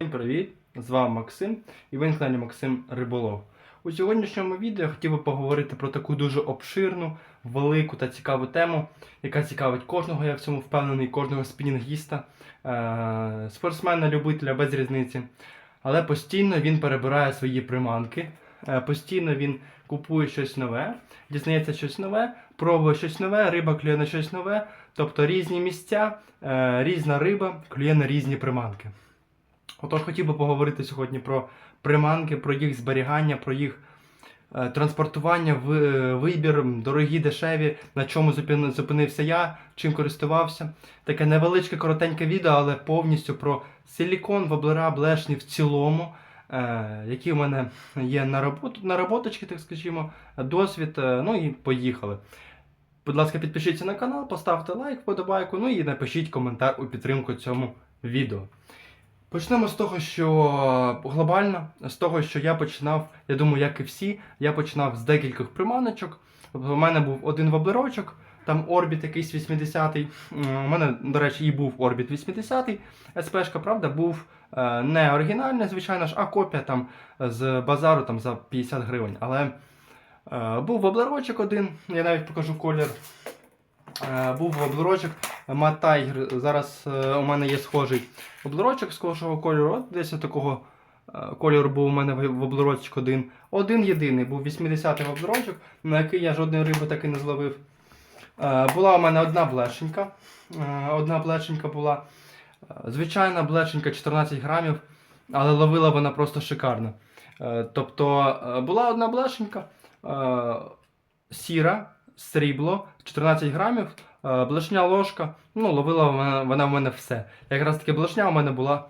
Всім привіт! З вами Максим і ви на каналі Максим Риболов. У сьогоднішньому відео я хотів би поговорити про таку дуже обширну, велику та цікаву тему, яка цікавить кожного, я в цьому впевнений, кожного спінінгіста, е- спортсмена, любителя без різниці. Але постійно він перебирає свої приманки, е, постійно він купує щось нове, дізнається щось нове, пробує щось нове, риба клює на щось нове, тобто різні місця, е- різна риба клює на різні приманки. Отож, хотів би поговорити сьогодні про приманки, про їх зберігання, про їх е, транспортування, ви- вибір, дорогі, дешеві, на чому зупин- зупинився я, чим користувався. Таке невеличке, коротеньке відео, але повністю про силікон, воблера, блешні в цілому, е, які в мене є на роботу, наработочки, так скажімо, досвід. е, ну і поїхали. Будь ласка, підпишіться на канал, поставте лайк, вподобайку, ну і напишіть коментар у підтримку цьому відео. Почнемо з того, що глобально, з того, що я починав, я думаю, як і всі, я починав з декількох приманочок. Тобто у мене був один воблерочок, там орбіт якийсь 80-й. У мене, до речі, і був орбіт 80-й. СПшка, правда, був е, не оригінальний, звичайно ж, а копія там з базару там, за 50 гривень. Але е, був воблерочок один, я навіть покажу колір. Е, був воблерочок Мат Tiger. Зараз е, у мене є схожий воблерочок схожого кольору. Десь такого е, кольору був у мене в- воблерочок один. Один єдиний був 80-й воблерочок, на який я жодної риби таки не зловив. Е, Була у мене одна блешенька. Одна блешенька була. Звичайна блешенька 14 грамів, але ловила вона просто шикарно. Тобто була одна блешенька, сіра, срібло, 14 грамів, е, блешня ложка. Ну, ловила вона, в мене все. Якраз таки блешня у мене була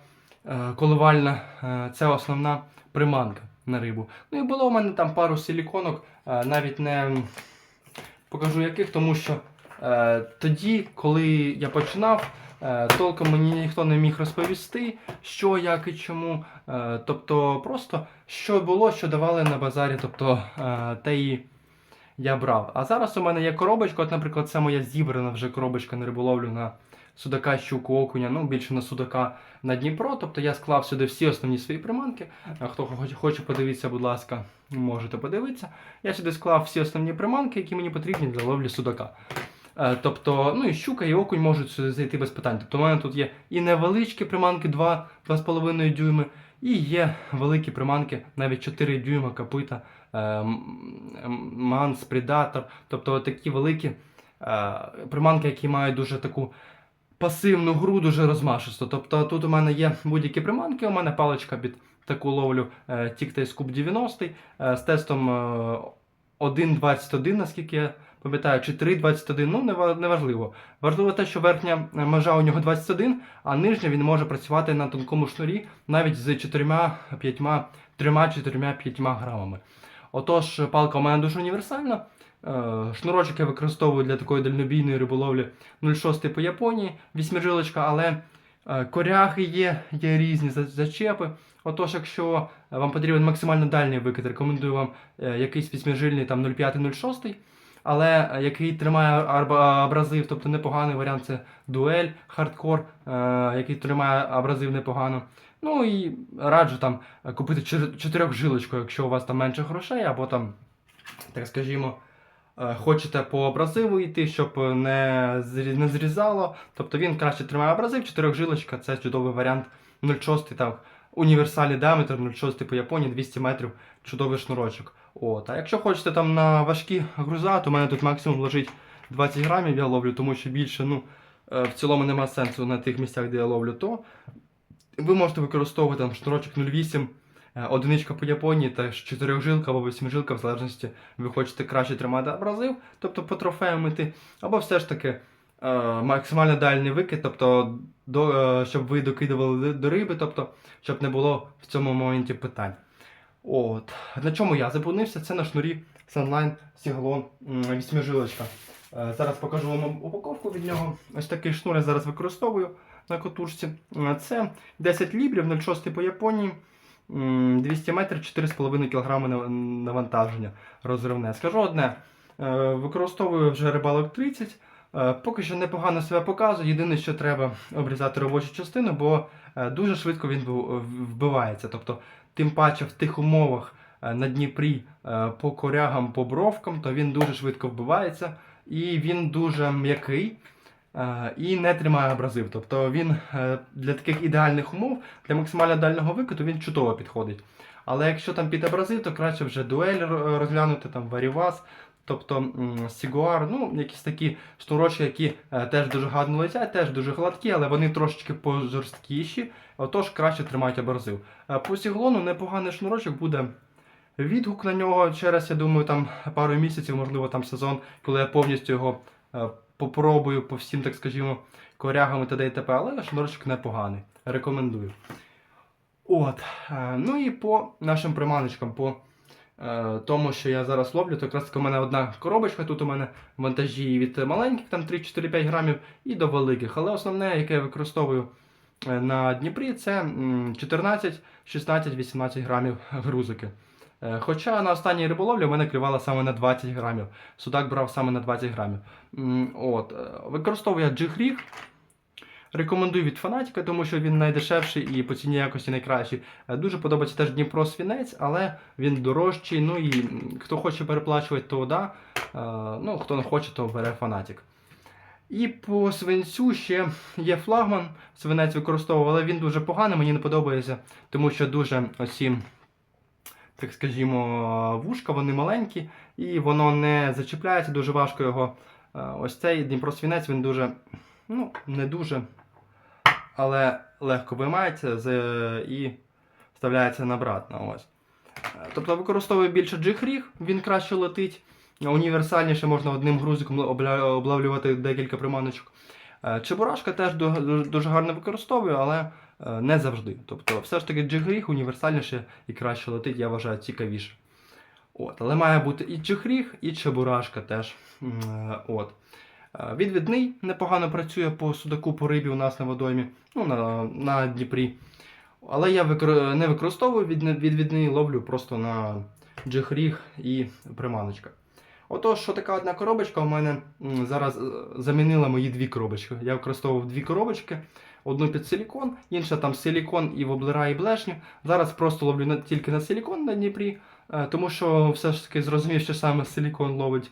е, коливальна, це основна приманка на рибу. Ну і було у мене там пару силіконок, е, навіть не покажу яких, тому що тоді, коли я починав, толком мені ніхто не міг розповісти, що, як і чому. Тобто, просто що було, що давали на базарі, тобто те і я брав. А зараз у мене є коробочка, от, наприклад, це моя зібрана вже коробочка на риболовлю на судака, щуку, окуня, ну більше на судака на Дніпро. Тобто я склав сюди всі основні свої приманки. Хто хоче, подивитися, будь ласка, можете подивитися. Я сюди склав всі основні приманки, які мені потрібні для ловлі судака. Е, Тобто, ну і щука, і окунь можуть сюди зайти без питань. Тобто, у мене тут є і невеличкі приманки 2-2,5 дюйми, і є великі приманки, навіть 4 дюйма м- манс, предатор. Тобто такі великі е, приманки, які мають дуже таку пасивну гру, дуже розмашисту. Тобто тут у мене є будь-які приманки, у мене паличка під таку ловлю е, TikTace Scoop 90 е, з тестом е, 1.21, наскільки я пам'ятаю, чи 3.21, ну нева- неважливо. Важливо те, що верхня е, межа у нього 21, а нижня він може працювати на тонкому шнурі навіть з 4-5, 3-4-5 грамами. Отож, палка у мене дуже універсальна. Е, Шнурочок я використовую для такої дальнобійної риболовлі 0,6 по Японії, вісьмижилочка, але е, коряги є, є різні зачепи. Отож, якщо вам потрібен максимально дальній викид, рекомендую вам е, якийсь вісьмижильний там 0,5-0,6, але який тримає абразив, тобто непоганий варіант це дуель, хардкор, який тримає абразив непогано. Ну і раджу там е, купити чотир- чотирьохжилочку, якщо у вас там менше грошей, або там, так скажімо, е, хочете по абразиву йти, щоб е, не, не зрізало. Тобто він краще тримає абразив, чотирьохжилочка це чудовий варіант 0,6 там. Універсальний діаметр 0,6 по Японії 200 метрів, чудовий шнурочок. От. А якщо хочете там на важкі груза, то в мене тут максимум лежить 20 грамів, я ловлю, тому що більше ну, в цілому немає сенсу на тих місцях, де я ловлю, то ви можете використовувати там шнурочок 0,8, е, одиничка по Японії та ж чотирьохжилка або восьмижилка, в залежності ви хочете краще тримати абразив, тобто по трофеям іти, або все ж таки е, максимально дальній викид, тобто до, е, щоб ви докидували до риби, тобто щоб не було в цьому моменті питань. От. На чому я зупинився? Це на шнурі Sunline Сіглон вісьмижилочка. Е, Зараз покажу вам упаковку від нього. Ось такий шнур я зараз використовую на котушці. Е, Це 10 лібрів, 0,6 по Японії. 200 метрів, 4,5 кг навантаження розривне. Скажу одне, е, використовую вже рибалок 30. Е, Поки що непогано себе показує. Єдине, що треба обрізати робочу частину, бо дуже швидко він вбивається. Тобто, тим паче в тих умовах на Дніпрі по корягам, по бровкам, то він дуже швидко вбивається і він дуже м'який. Е, І не тримає абразив. Тобто він е, для таких ідеальних умов, для максимально дальнього викиду він чудово підходить. Але якщо там під абразив, то краще вже дуель розглянути, там варівас, тобто Сігуар, ну, якісь такі шнурочки, які е, теж дуже гарно летять, теж дуже гладкі, але вони трошечки пожорсткіші, отож краще тримають абразив. По сіглону непоганий шнурочок буде. Відгук на нього через, я думаю, там пару місяців, можливо, там сезон, коли я повністю його попробую по всім, так скажімо, корягам і т.д. і т.п. Але шнурочок непоганий. Рекомендую. От. е, Ну і по нашим приманочкам, по е, тому, що я зараз ловлю, то якраз у мене одна коробочка, тут у мен16 вантажі від маленьких, там 3-4-5 грамів, і до великих. Але основне, яке я використовую е, на Дніпрі, це 14, 16, 18 грамів грузики. Е, Хоча на останній риболовлі у мене клювало саме на 20 грамів. Судак брав саме на 20 грамів. От. е, Використовую я джиг-ріг. Рекомендую від фанатіка, тому що він найдешевший і по ціні якості найкращий. Е, Дуже подобається теж Дніпро свінець, але він дорожчий. Ну і хто хоче переплачувати, то да. Ну, хто не хоче, то бере фанатік. І по свинцю ще є флагман. Свинець використовував, але він дуже поганий, мені не подобається, тому що дуже оці, так скажімо, вушка, вони маленькі, і воно не зачіпляється, дуже важко його. е, Ось цей Дніпросвінець, він дуже, ну, не дуже, але легко виймається і вставляється обратно. Ось. Е, Тобто використовую більше джиг-ріг, він краще летить. Універсальніше можна одним грузиком облавлювати декілька приманочок. Е, Чебурашка теж дуже гарно використовую, але не завжди. Тобто, все ж таки джиг-ріг універсальніше і краще летить, я вважаю, цікавіше. От, але має бути і джиг-ріг, і чебурашка теж. Е, От. Е, Відвідний непогано працює по судаку, по рибі у нас на водоймі, ну, на, на Дніпрі. Але я викор... не використовую відвідний, ловлю просто на джиг-ріг і приманочка. Отож, що така одна коробочка у мене зараз е, замінила мої дві коробочки. Я використовував дві коробочки, одну під силікон, інша там силікон і воблера, і блешню. Зараз просто ловлю тільки на силікон на Дніпрі, е, тому що все ж таки зрозумів, що саме силікон ловить.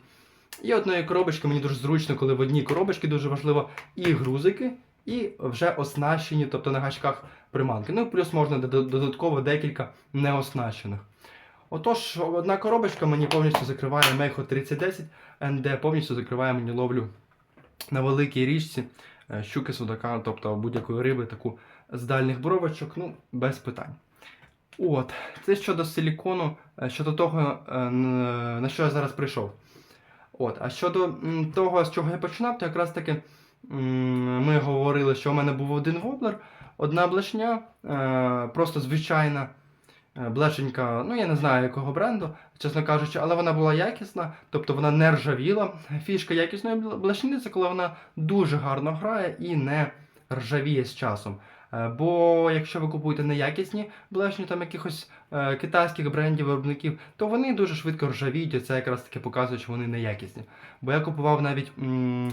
І одної коробочки мені дуже зручно, коли в одній коробочці дуже важливо і грузики, і вже оснащені, тобто на гачках приманки. Ну, плюс можна додатково декілька неоснащених. Отож, одна коробочка мені повністю закриває Meiho 3010 ND, повністю закриває мені ловлю на великій річці е, щуки судака, тобто будь-якої риби, таку з дальніх бровочок, ну, без питань. От, це щодо силікону, е, щодо того, е, на що я зараз прийшов. От, а щодо того, з чого я починав, то якраз таки ми говорили, що у мене був один воблер, одна блешня, просто звичайна блешенька, ну я не знаю якого бренду, чесно кажучи, але вона була якісна, тобто вона не ржавіла. Фішка якісної бл- блешні це коли вона дуже гарно грає і не ржавіє з часом. Е, Бо якщо ви купуєте неякісні блешні там якихось е, китайських брендів, виробників, то вони дуже швидко ржавіють, і це якраз таки показує, що вони неякісні. Бо я купував навіть м,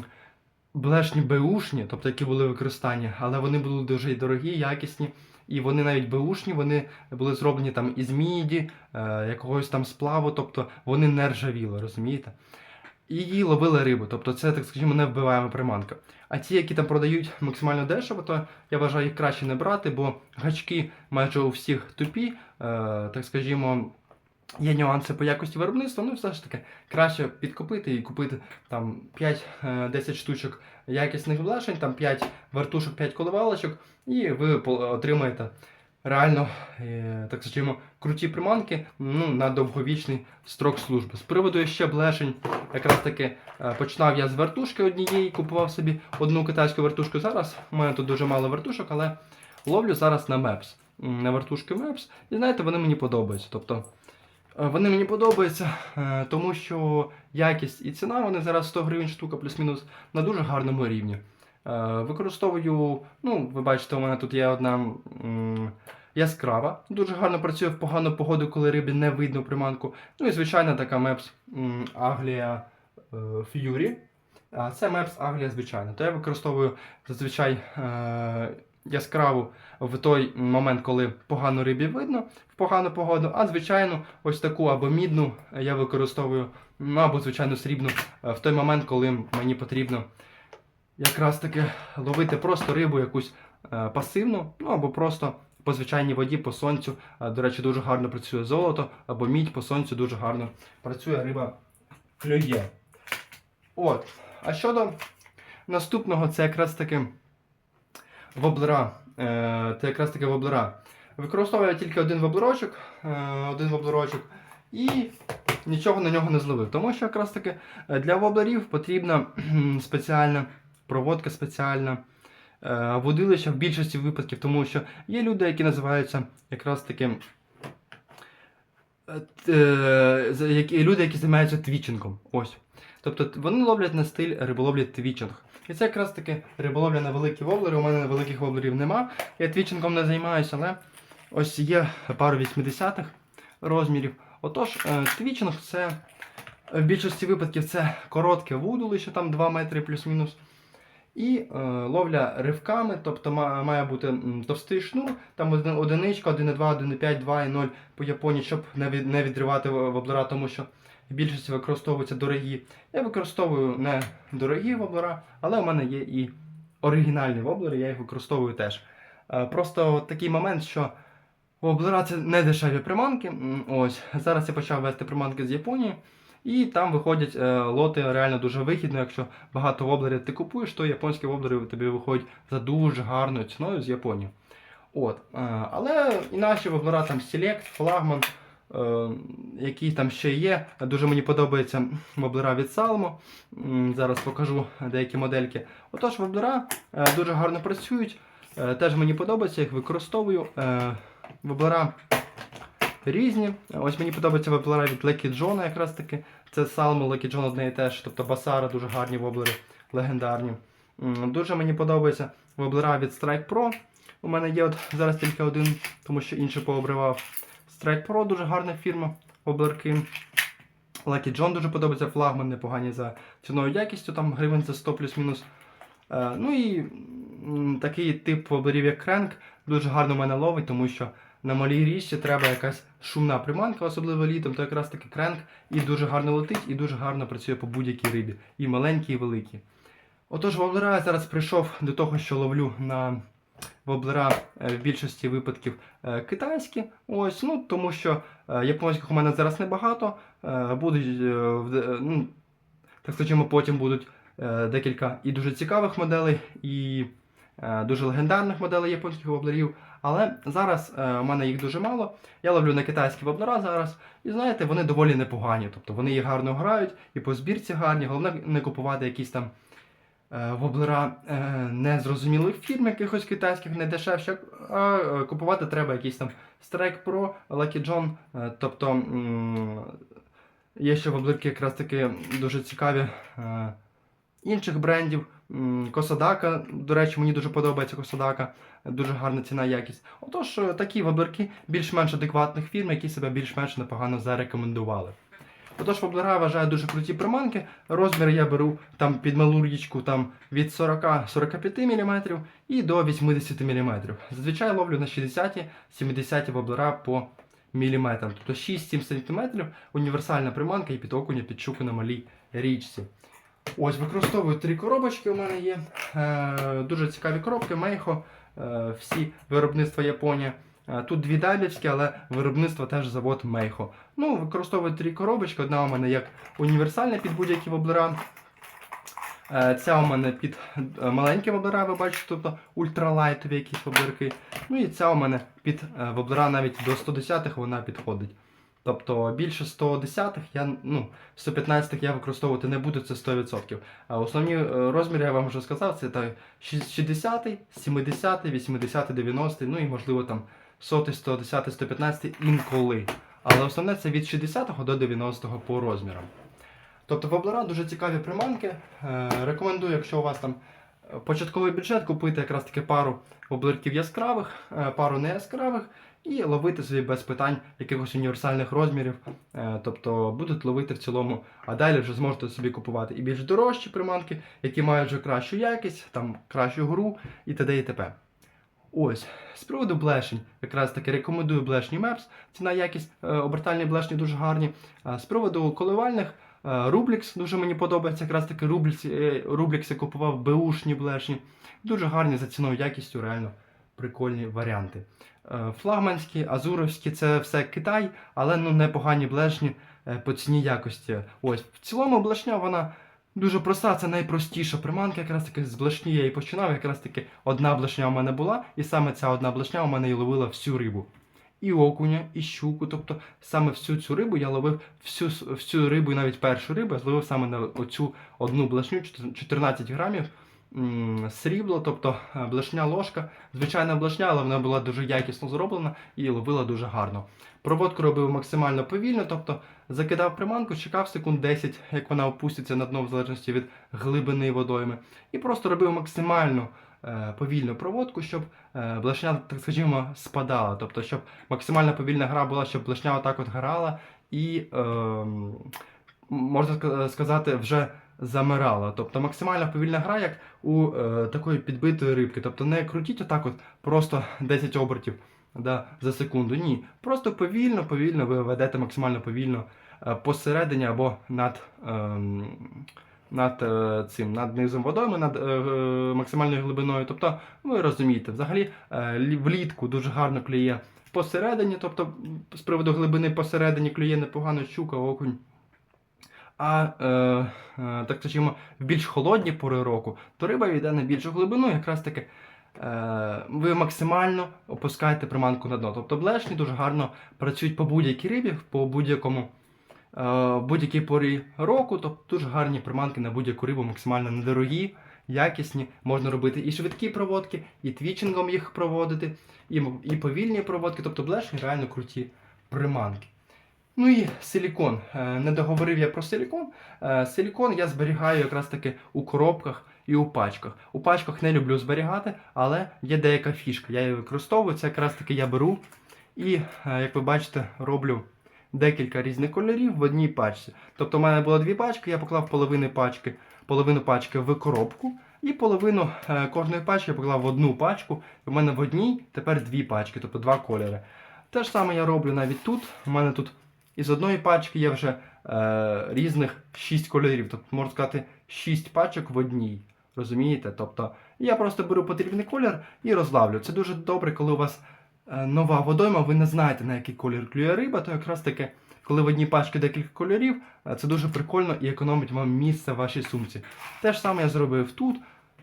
блешні беушні, тобто які були використані, але вони були дуже дорогі, якісні. І вони навіть беушні, вони були зроблені там із міді, е, якогось там сплаву, тобто вони не ржавіли, розумієте? І її ловили рибу, тобто це, так скажімо, не вбиваємо приманка. А ті, які там продають максимально дешево, то я вважаю їх краще не брати, бо гачки майже у всіх тупі, е, так скажімо, є нюанси по якості виробництва, ну все ж таки краще підкупити і купити там 5-10 штучок якісних блешень, там 5 вертушок, 5 коливалочок, і ви отримаєте реально, е, так скажімо, круті приманки ну, на довговічний строк служби. З приводу ще блешень, якраз таки е, починав я з вертушки однієї, купував собі одну китайську вертушку. Зараз у мене тут дуже мало вертушок, але ловлю зараз на Мепс. На вертушки Мепс. І знаєте, вони мені подобаються. Тобто, е, вони мені подобаються, е, тому що якість і ціна, вони зараз 100 гривень штука плюс-мінус на дуже гарному рівні. Е, Використовую, ну, ви бачите, у мене тут є одна яскрава. Дуже гарно працює в погану погоду, коли рибі не видно приманку. Ну і звичайна така Мепс Аглія е, Fury. Це Мепс Агрія звичайно. То я використовую зазвичай е- яскраву в той момент, коли погано рибі видно в погану погоду, а звичайно, ось таку або мідну я використовую, ну або звичайно срібну е, в той момент, коли мені потрібно якраз таки ловити просто рибу якусь е, пасивну, ну або просто по звичайній воді, по сонцю. Е, До речі, дуже гарно працює золото, або мідь по сонцю дуже гарно працює риба клює. От. А щодо наступного, це якраз таки воблера. Це якраз таки воблера. Використовую тільки один воблерочок, е, один воблерочок, і нічого на нього не зловив. Тому що якраз таки е, для воблерів потрібна спеціальна проводка спеціальна. е, Водилища в більшості випадків, тому що є люди, які називаються якраз таки люди, які займаються твічингом. Ось. Тобто вони ловлять на стиль риболовлі твічинг. І це якраз таки риболовля на великі воблери. У мене великих воблерів нема. Я твічингом не займаюся, але ось є пару 80-х розмірів. Отож, е, твічинг це в більшості випадків це коротке вудилище, там 2 метри плюс-мінус. І е, ловля ривками, тобто має бути товстий шнур, там одиничка, 1,2, 1,5, 2,0 по Японії, щоб не, відривати воблера, тому що в більшості використовуються дорогі. Я використовую не дорогі воблера, але у мене є і оригінальні воблери, я їх використовую теж. Е, Просто такий момент, що воблера це не дешеві приманки. Ось зараз я почав вести приманки з Японії, і там виходять е, лоти реально дуже вигідно. Якщо багато воблерів ти купуєш, то японські воблери тобі виходять за дуже гарною ціною з Японії. От. е, Але і наші воблера там Select, Флагман, які там ще є. Дуже мені подобається воблера від Salmo. Зараз покажу деякі модельки. Отож, воблера е, дуже гарно працюють. Е, Теж мені подобається, їх використовую. Е, Воблера різні. Ось мені подобається воблера від Lucky John якраз таки. Це Salmo, Lucky John одне і те ж, тобто Басара, дуже гарні воблери, легендарні. Дуже мені подобається воблера від Strike Pro. У мене є от зараз тільки один, тому що інший пообривав. Strike Pro дуже гарна фірма, воблерки. Lucky John дуже подобається, флагман непогані за ціною якістю, там гривень за 100 плюс-мінус. Е, ну і такий тип воблерів, як кренк, дуже гарно мене ловить, тому що на малій річці треба якась шумна приманка, особливо літом, то якраз таки кренк і дуже гарно летить, і дуже гарно працює по будь-якій рибі. І маленькій, і великій. Отож, воблера я зараз прийшов до того, що ловлю на воблера е, в більшості випадків е, китайські. Ось, ну, тому що е, японських у мене зараз небагато. Будуть, ну, так скажімо, потім будуть декілька і дуже цікавих моделей, і дуже легендарних моделей японських воблерів. Але зараз у мене їх дуже мало. Я ловлю на китайські воблера зараз. І знаєте, вони доволі непогані. Тобто вони їх гарно грають, і по збірці гарні. Головне не купувати якісь там воблера е, незрозумілих фірм, якихось китайських, не дешевші, а е, купувати треба якісь там Strike Pro, Lucky John. Е, тобто є ще воблерки якраз таки дуже цікаві е, інших брендів. Косадака, до речі, мені дуже подобається Косадака, дуже гарна ціна якість. Отож, е, такі воблерки більш-менш адекватних фірм, які себе більш-менш непогано зарекомендували. Отож, воблера вважаю дуже круті приманки. Розмір я беру там під малу річку там, від 40-45 мм і до 80 мм. Зазвичай ловлю на 60-70 воблера по міліметрам. Тобто 6-7 см універсальна приманка і під окуня під щуку на малій річці. Ось використовую три коробочки. У мене є. Е, дуже цікаві коробки, Мейхо, е, всі виробництва Японія. Е, Тут дві дайбівські, але виробництво теж завод Мейхо. Ну, використовую три коробочки. Одна у мене як універсальна під будь-які воблера. Е, Ця у мене під е, маленькі воблера, ви бачите, тобто ультралайтові якісь воблерки. Ну і ця у мене під воблера навіть до 110-х вона підходить. Тобто більше 110-х я, ну, 115-х я використовувати не буду, це 100%. А основні розміри я вам вже сказав, це 60-й, 70-й, 80-й, 90-й, ну і можливо там 100-й, 110-й, 115-й інколи. Але основне це від 60-го до 90-го по розмірам. Тобто воблера дуже цікаві приманки. Е, рекомендую, якщо у вас там початковий бюджет купити якраз таки пару воблерків яскравих, е, пару не яскравих і ловити собі без питань якихось універсальних розмірів. Е, Тобто будуть ловити в цілому, а далі вже зможете собі купувати і більш дорожчі приманки, які мають вже кращу якість, там кращу гру і т.д. і т.п. Ось, з приводу блешень, якраз таки рекомендую блешні Мепс. Ціна якість е, обертальні блешні дуже гарні. А з приводу коливальних, е, Рублікс дуже мені подобається. Якраз таки Рублікс, е, Рублікс я купував беушні блешні. Дуже гарні за ціною якістю, реально прикольні варіанти. Е, Флагманські, азуровські це все Китай, але ну непогані блешні е, по ціні якості. Ось в цілому блешня вона дуже проста, це найпростіша приманка. Якраз таки з блешні я і починав. Якраз таки одна блешня у мене була, і саме ця одна блешня у мене і ловила всю рибу. І окуня, і щуку. Тобто саме всю цю рибу я ловив всю, всю рибу, і навіть першу рибу я зловив саме на оцю одну блешню, чотир- 14 грамів. Срібло, тобто е, блешня ложка, звичайна блешня, але вона була дуже якісно зроблена і ловила дуже гарно. Проводку робив максимально повільно, тобто закидав приманку, чекав секунд 10, як вона опуститься на дно в залежності від глибини водойми, і просто робив максимально е, повільну проводку, щоб е, блешня, так скажімо, спадала. Тобто, щоб максимально повільна гра була, щоб блешня отак от грала і, ем, можна сказати, вже замирала. Тобто максимально повільна гра, як у е, такої підбитої рибки. Тобто не крутіть отак от просто 10 обертів да, за секунду. Ні. Просто повільно, повільно ви ведете максимально повільно е, посередині або над. ем, над е, цим, над низом водойми, над е, е, максимальною глибиною. Тобто, ви розумієте, взагалі е, влітку дуже гарно клює посередині, тобто з приводу глибини посередині клює непогано щука, окунь. А е, е, так скажімо, в більш холодні пори року, то риба йде на більшу глибину, якраз таки е, ви максимально опускаєте приманку на дно. Тобто блешні дуже гарно працюють по будь-якій рибі, по будь-якому е, будь-якій порі року, тобто дуже гарні приманки на будь-яку рибу, максимально недорогі, якісні. Можна робити і швидкі проводки, і твічингом їх проводити, і, і повільні проводки, тобто блешні реально круті приманки. Ну і силікон. Е, Не договорив я про силікон. Е, Силікон я зберігаю якраз таки у коробках і у пачках. У пачках не люблю зберігати, але є деяка фішка. Я її використовую. Це якраз таки я беру і, е, як ви бачите, роблю декілька різних кольорів в одній пачці. Тобто в мене було дві пачки, я поклав половину пачки, половину пачки в коробку, і половину кожної пачки я поклав в одну пачку. В мене в одній тепер дві пачки, тобто два кольори. Те ж саме я роблю навіть тут. У мене тут із одної пачки є вже е, різних 6 кольорів. Тобто, можна сказати, 6 пачок в одній. Розумієте? Тобто я просто беру потрібний колір і розлавлю. Це дуже добре, коли у вас е, нова водойма, ви не знаєте, на який колір клює риба, то якраз таки, коли в одній пачці декілька кольорів, е, це дуже прикольно і економить вам місце в вашій сумці. Те ж саме я зробив тут.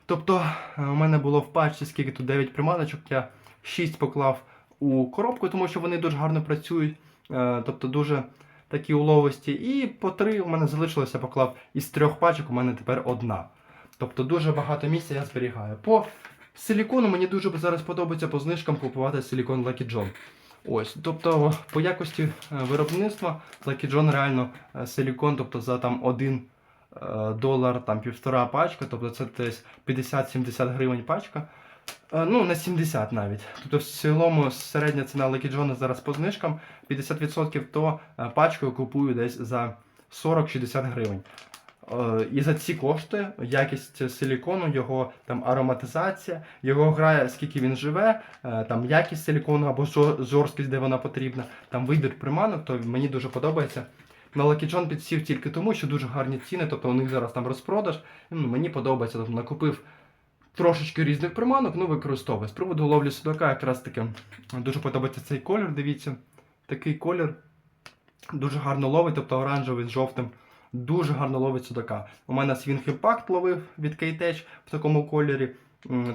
Тобто, е, у мене було в пачці скільки тут 9 приманочок, я 6 поклав у коробку, тому що вони дуже гарно працюють. Е, тобто дуже такі уловисті. І по три у мене залишилося, поклав із трьох пачок, у мене тепер одна. Тобто дуже багато місця я зберігаю. По силікону мені дуже зараз подобається по знижкам купувати силікон Lucky John. Ось, тобто по якості е, виробництва Lucky John реально е, силікон, тобто за там один е, долар, там півтора пачка, тобто це десь 50-70 гривень пачка. Е, Ну, на 70 навіть. Тобто в цілому середня ціна Lucky John зараз по знижкам 50%, то е, пачку я купую десь за 40-60 гривень. Е, І за ці кошти якість силікону, його там ароматизація, його грає, скільки він живе, там якість силікону або жорсткість, де вона потрібна, там вибір приманок, то мені дуже подобається. На Lucky John підсів тільки тому, що дуже гарні ціни, тобто у них зараз там розпродаж. Ну, мені подобається, тобто накупив трошечки різних приманок, ну використовую. З приводу ловлі судака якраз таки дуже подобається цей колір, дивіться. Такий колір дуже гарно ловить, тобто оранжевий з жовтим. Дуже гарно ловить судака. У мене Swing Impact ловив від K-Tech в такому кольорі.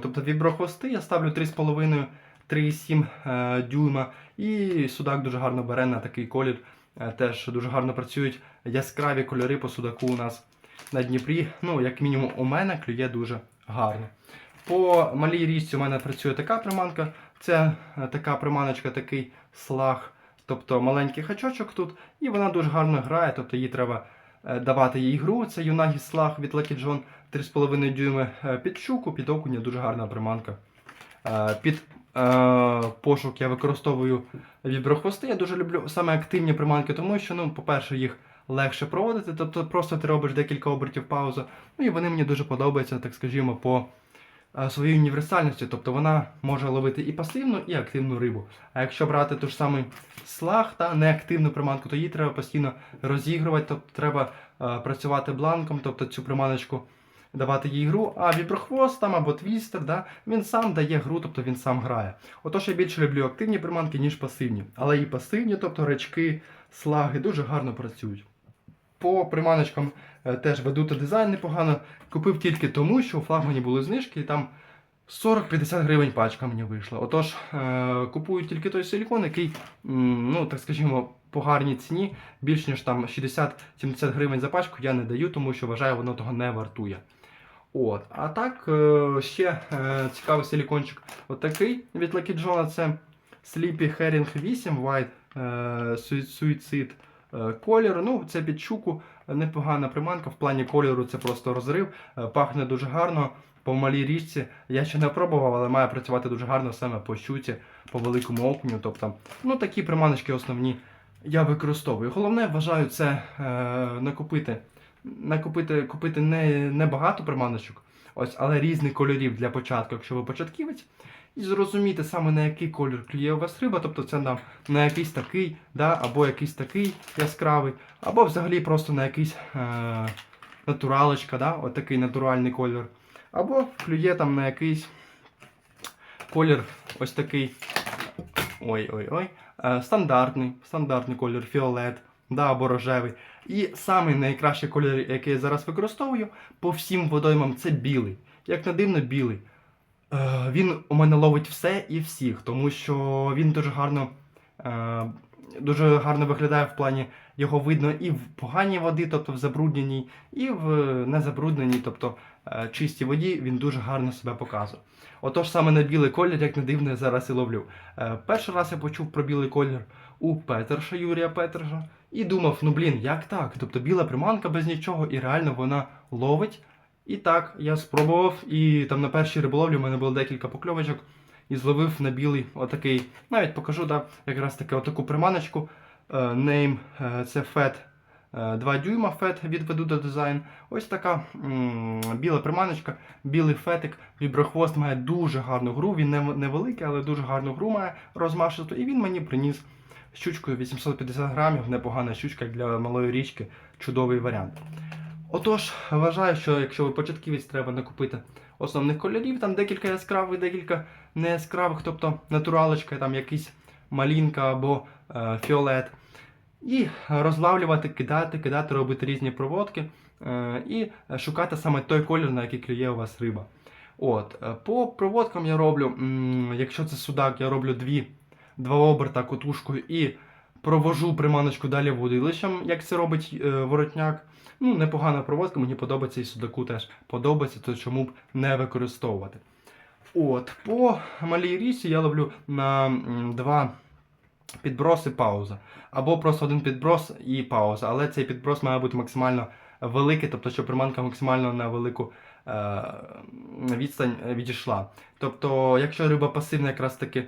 Тобто віброхвости я ставлю 3,5 3,7 е, дюйма. І судак дуже гарно бере на такий колір. Е, Теж дуже гарно працюють яскраві кольори по судаку у нас на Дніпрі. Ну, як мінімум, у мене клює дуже гарно. По малій річці у мене працює така приманка. Це е, така приманочка, такий слаг, тобто маленький хачочок тут, і вона дуже гарно грає, тобто її треба е, давати їй гру. Це юнагі слаг від Lucky John 3,5 дюйми е, під щуку, під окуня, дуже гарна приманка. Під пошук я використовую віброхвости. Я дуже люблю саме активні приманки, тому що, ну, по-перше, їх легше проводити, тобто просто ти робиш декілька обертів паузу. Ну і вони мені дуже подобаються, так скажімо, по е, своїй універсальності. Тобто вона може ловити і пасивну, і активну рибу. А якщо брати ту ж самий слаг та неактивну приманку, то її треба постійно розігрувати, тобто треба е, працювати бланком, тобто цю приманочку давати їй гру, а віброхвост там або твістер, да, він сам дає гру, тобто він сам грає. Отож я більше люблю активні приманки, ніж пасивні. Але і пасивні, тобто речки, слаги, дуже гарно працюють. По приманочкам е, теж веду та дизайн непогано. Купив тільки тому, що у флагмані були знижки, і там 40-50 гривень пачка мені вийшла. Отож, е, купую тільки той силікон, який, ну так скажімо, по гарній ціні, більш ніж там 60-70 гривень за пачку я не даю, тому що вважаю, воно того не вартує. От. А так, е, ще цікавий силікончик отакий від Lucky це Sleepy Herring 8 White Suicide е, колір. Ну, це під щуку непогана приманка. В плані кольору це просто розрив. Е, Пахне дуже гарно. По малій річці я ще не пробував, але має працювати дуже гарно саме по щуці, по великому окуню. Тобто, ну такі приманочки основні я використовую. Головне, вважаю, це е, накупити, накупити купити не, не багато приманочок, ось, але різних кольорів для початку, якщо ви початківець. І зрозуміти саме на який колір клює у вас риба, тобто це на, на якийсь такий, да, або якийсь такий яскравий, або взагалі просто на якийсь е, натуралочка, да, от натуральний колір. Або клює там на якийсь колір ось такий. Ой-ой-ой. Е, стандартний, стандартний колір, фіолет, да, або рожевий. І самий найкращий колір, який я зараз використовую по всім водоймам, це білий. Як не дивно, білий. Е, він у мене ловить все і всіх, тому що він дуже гарно, е, дуже гарно виглядає в плані його видно і в поганій воді, тобто в забрудненій, і в незабрудненій, тобто е, чистій воді, він дуже гарно себе показує. Отож саме на білий колір, як не дивно, я зараз і ловлю. Перший раз я почув про білий колір у Петерша, Юрія Петерша, і думав, ну блін, як так? Тобто біла приманка без нічого, і реально вона ловить. І так, я спробував, і там на першій риболовлі в мене було декілька покльовочок, і зловив на білий отакий. Навіть покажу, да, якраз таки отаку приманочку. Е, Name е, це FET 2 дюйма FET від Veduda Design. Ось така біла приманочка, білий фетик, віброхвост має дуже гарну гру. Він не, невеликий, але дуже гарну гру має розмашисту. І він мені приніс щучкою 850 грамів, непогана щучка для малої річки, чудовий варіант. Отож, вважаю, що якщо ви початківець, треба накупити основних кольорів, там декілька яскравих, декілька не яскравих, тобто натуралочка, там якийсь малінка або е, фіолет. І розлавлювати, кидати, кидати, робити різні проводки е, і шукати саме той колір, на який клює у вас риба. От, е, По проводкам я роблю, якщо це судак, я роблю дві, два оберта котушкою і провожу приманочку далі водилищем, як це робить е, воротняк. Ну, непогана проводка, мені подобається і судаку теж подобається, то чому б не використовувати. От, по малій річці я ловлю на два підброси пауза. Або просто один підброс і пауза. Але цей підброс має бути максимально великий, тобто, щоб приманка максимально на велику е, відстань відійшла. Тобто, якщо риба пасивна, якраз таки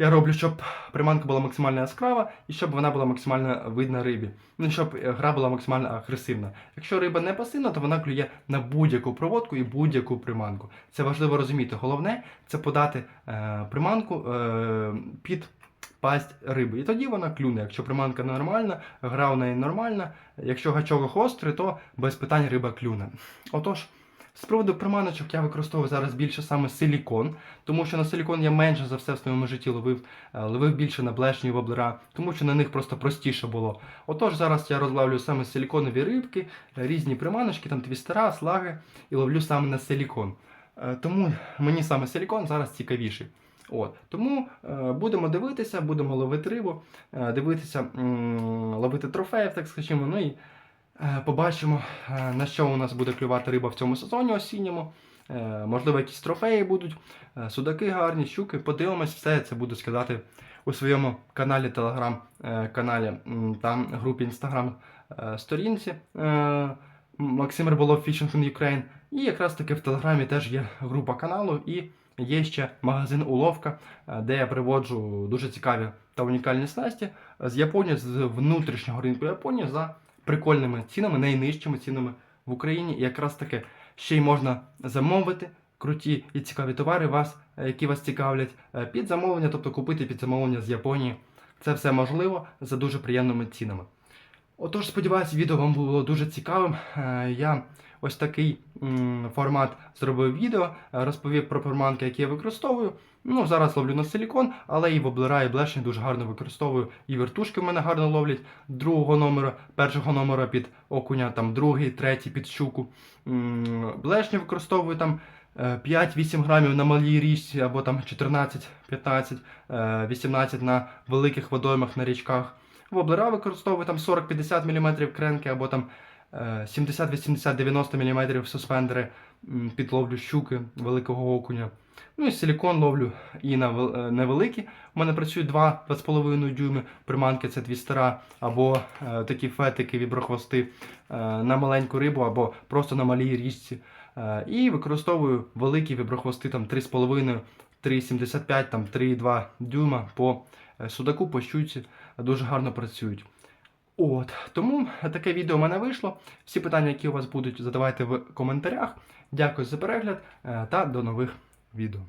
я роблю, щоб приманка була максимально яскрава і щоб вона була максимально видна рибі. Ну, щоб е, гра була максимально агресивна. Якщо риба не пасивна, то вона клює на будь-яку проводку і будь-яку приманку. Це важливо розуміти. Головне це подати е, приманку е, під пасть риби. І тоді вона клюне. Якщо приманка нормальна, гра у неї нормальна. Якщо гачок гострий, то без питань риба клюне. Отож. З приводу приманочок я використовую зараз більше саме силікон, тому що на силікон я менше за все в своєму житті ловив, е, ловив більше на блешні воблера, тому що на них просто простіше було. Отож, зараз я розлавлю саме силіконові рибки, е, різні приманочки, там твістера, слаги, і ловлю саме на силікон. Е, Тому мені саме силікон зараз цікавіший. От. Тому е, будемо дивитися, будемо ловити рибу, е, дивитися, м, ловити трофеїв, так скажімо. Ну і Побачимо, е, на що у нас буде клювати риба в цьому сезоні осінньому. Е, Можливо, якісь трофеї будуть, е, судаки гарні, щуки. Подивимось, все це буду сказати у своєму каналі, телеграм-каналі та групі Instagram е, сторінці е, Максим Риболов Fishing in Ukraine. І якраз таки в Телеграмі теж є група каналу і є ще магазин Уловка, е, де я приводжу дуже цікаві та унікальні снасті з Японії, з внутрішнього ринку Японії за прикольними цінами, найнижчими цінами в Україні. І якраз таки ще й можна замовити круті і цікаві товари, вас, е, які вас цікавлять, е, під замовлення, тобто купити під замовлення з Японії. Це все можливо за дуже приємними цінами. Отож, сподіваюся, відео вам було дуже цікавим. Е, Я ось такий формат зробив відео, розповів про приманки, які я використовую. Ну, зараз ловлю на силікон, але і воблера, і блешні дуже гарно використовую. І вертушки в мене гарно ловлять другого номера, першого номера під окуня, там другий, третій під щуку. М, Блешні використовую там е, 5-8 грамів на малій річці, або там 14-15, е, 18 на великих водоймах на річках. Воблера використовую там 40-50 мм кренки, або там е, 70-80-90 мм суспендери м, під ловлю щуки великого окуня. Ну і силікон ловлю і на е, невеликі. У мене працюють 2-2,5 дюйми приманки, це твістера, або е, такі фетики, віброхвости е, на маленьку рибу, або просто на малій річці. Е, і використовую великі віброхвости там 3,5, 3,75, там 3,2 дюйма по е, судаку, по щуці дуже гарно працюють. От, тому таке відео в мене вийшло. Всі питання, які у вас будуть, задавайте в коментарях. Дякую за перегляд е, та до нових відео.